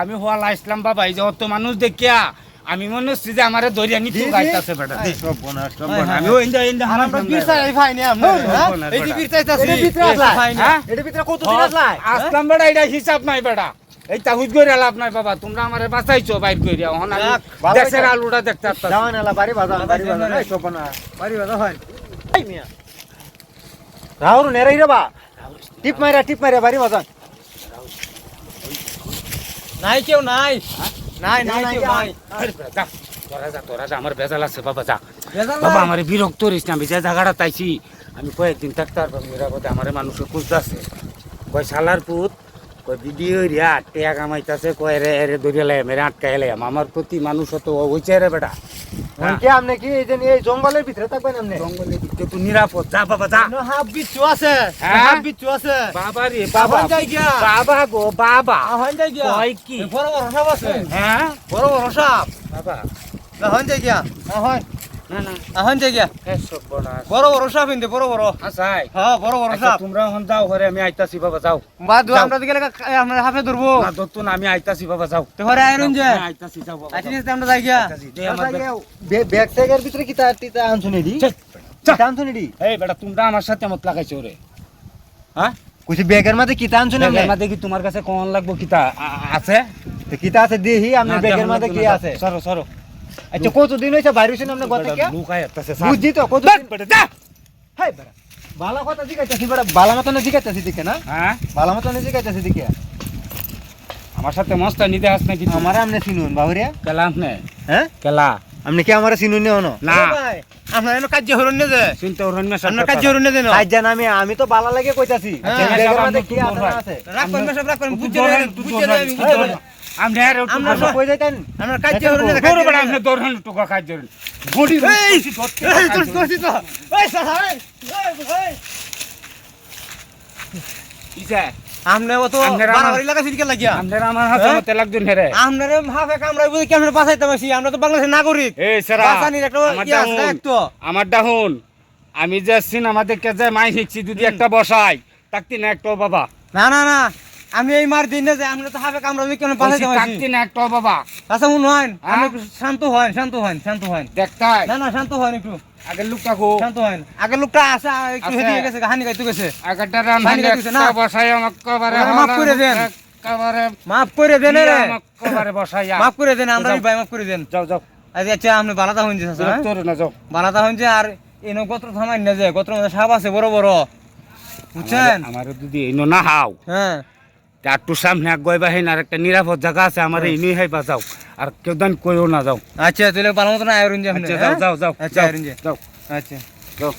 আমি হওয়ালা ইসলাম বাবা এই যে অত মানুষ দেখিয়া আমি মনে হচ্ছে যে আমারে দরিয়া নিতে। গাইতাছে বেটা সব বনাস সব আমি ওই ইন্দা ইন্দা আমরা বেটা। ফাইনি আমরা? এই যে এটার ভিতরে আসলাই? ফাইনি হ্যাঁ? এটার কত দিন আসলাই আসলাম বেটা এটা হিসাব নাই বেটা এই তাহুজ করে লাভ নাই বাবা তোমরা আমারে বাঁচাইছো বাইর কইরা এখন আমি দেশের আলুটা দেখতে আসতাছি। যাওয়ান এলা বাড়ি বাজান বাড়ি বাজান। এই সব বাড়ি বাজান হয় এই মিয়া রাহুল নেরাই রে বা টিপ মাইরা টিপ মাইরা বাড়ি বাজান নাই কেউ নাই। নাই নাই নাই, কেউ নাই। তোরা যা তোরা যা আমার বেজাল আছে বাবা যা। বাবা আমার বিরক্ত হইস না আমি যে জায়গাটা তাইছি আমি কয়েকদিন থাকতে পারব নিরাপদে আমার মানুষের খুঁজতেছে কয় শালার পুত কয় ভিডিও রিয়া টেয়া কামাইতাছে কয় রে রে ধরিয়া লাই মেরে আটকাই লাই আমার প্রতি মানুষ তো হইছে রে বেটা। হ্যাঁ। কি আপনি কি এই যে এই জঙ্গলের ভিতরে থাকবেন আপনি জঙ্গলে দিকে তো নিরাপদ। যা বাবা যা। হাফ বিচ্ছু আছে। হ্যাঁ? হাফ বিচ্ছু আছে। বাবা রে বাবা। যাই গিয়া। বাবা গো বাবা। আহ্বান যাই গিয়া। কয় কি? বড় বড় সাপ আছে। হ্যাঁ। বড় বড় সাপ বাবা। আহ্বান যাই গিয়া। আহ্বান। না না। আহ্বান যাই গিয়া। এসব বড় বড় বড় সাপ ইন্দে বড় বড়। আসাই হ্যাঁ বড় বড় আচ্ছা, সাপ। তোমরা এখন যাও ঘরে আমি আইতাছি বাবা যাও। বাদ যাও। আমরা দিকে আমরা হাফে ধরবো। না দত্তন আমি আইতাছি বাবা যাও। তো ঘরে আইরন যে আইতাছি যাও বাবা আচ্ছা আমরা যাই গিয়া। আইতাছি, দে আমার ব্যাগ। ব্যাগ ট্যাগের ভিতরে কি তার টিতা আনছুনি দি চল, চল। কিতা আনছুনি দি এই বেটা তোমরা আমার সাথে মত লাগাইছো রে। হ্যাঁ কইছি ব্যাগের মধ্যে কিতা আনছুনি আমার দেখি তোমার কাছে কোন লাগবো কিতা আছে? কিতা আছে দেহি আপনি না, ব্যাগের মধ্যে কি আছে? সরো সরো। আচ্ছা কতদিন হইছে বাইরে হইছেন আপনি গত থেকে লুকাই আসতেছে বুঝছি তো কতদিন হাই বেটা বালা কথা জিগাইতাছি বেটা বালা মতন জিগাইতাছি দিকে না? হ্যাঁ? বালা মতন জিগাইতাছি দিকে আমার সাথে মস্ত নিতে হাস নাকি আমার আমনে চিনুন বাহুরিয়া কেলা নে হ্যাঁ? কেলা? আপনি কি আমার চিনুন না হনো না। ভাই আপনার এনো কাজ হরন না যে? চিন্তা করুন না আপনার কাজ হরন না দেন আজ জান আমি আমি তো বালা লাগে কইতাছি। হ্যাঁ, ব্যাগের সব মধ্যে আমি কি তো আছে? না। আছে করেন না আমরা আর একটু আমরা আমরা কই যাইতেন? আপনার কাজ দেখেন না বড় বড় আপনি দৌড়ান টুকা খাই ধরেন বডি এই এই তোর তোর তো এই সাথা এই এই আমনে তো আমার- বাড়াবাড়ি লাগাছি দিকে লাগিয়া? আপনারা আমার হাতে হ্যাঁ? মতে লাগছেন হেরে। আমনারে হাফে কামড়াই বুঝি কেমনে বাঁচাইতাম আসি আমরা তো বাংলাদেশের নাগরিক। এই সেরা। বাঁচানির একটা আমার ইয়ে ডাহুন, আমার ডাহুন আমি যে সিনেমা দেখে যে মাই শিখছি যদি একটা বসাই তাকতি না একটা বাবা। না না না। আমি এই মার দিন না যে আমরা তো হাফে কামড়াই কেমনে বাঁচাইতাম আসি তাকতি না একটা বাবা। আচ্ছা মন হন হ্যাঁ? আপনি একটু শান্ত হন শান্ত হন শান্ত হন দেখতাই না না শান্ত হন একটু। আগে লুকটা কো শান্ত হন আগের লোকটা আছে একটু। হেদিকে গেছে হানি গাইতে গেছে। আগেরটা রান হাইলে খাইতেছে না? বসাই আমাকে কবারে মাফ করে দেন। কবারে মাফ করে দেন রে। আমাকে কবারে বসাইয়া। মাফ করে দেন আমরা। ভাই মাফ করে দেন। যাও যাও। আচ্ছা আচ্ছা আপনি বালাদা হন যে বিরক্ত হইরো না যাও। বালাদা হন যে আর এনো গোত্র থামাই না যে গোত্র মধ্যে সাপ আছে বড় বড়। বুঝছেন? আমার যদি ইনো না হাও। হ্যাঁ। একটু সামনে এক গই বাহিন আর একটা নিরাপদ জায়গা আছে আমার ইনুই হাই বাজাও আর কেউ দান কইও না যাও। আচ্ছা তাহলে ভালো মতো না আয়রন আচ্ছা যাও যাও যাও আচ্ছা যাও, যাও। আচ্ছা। যাও।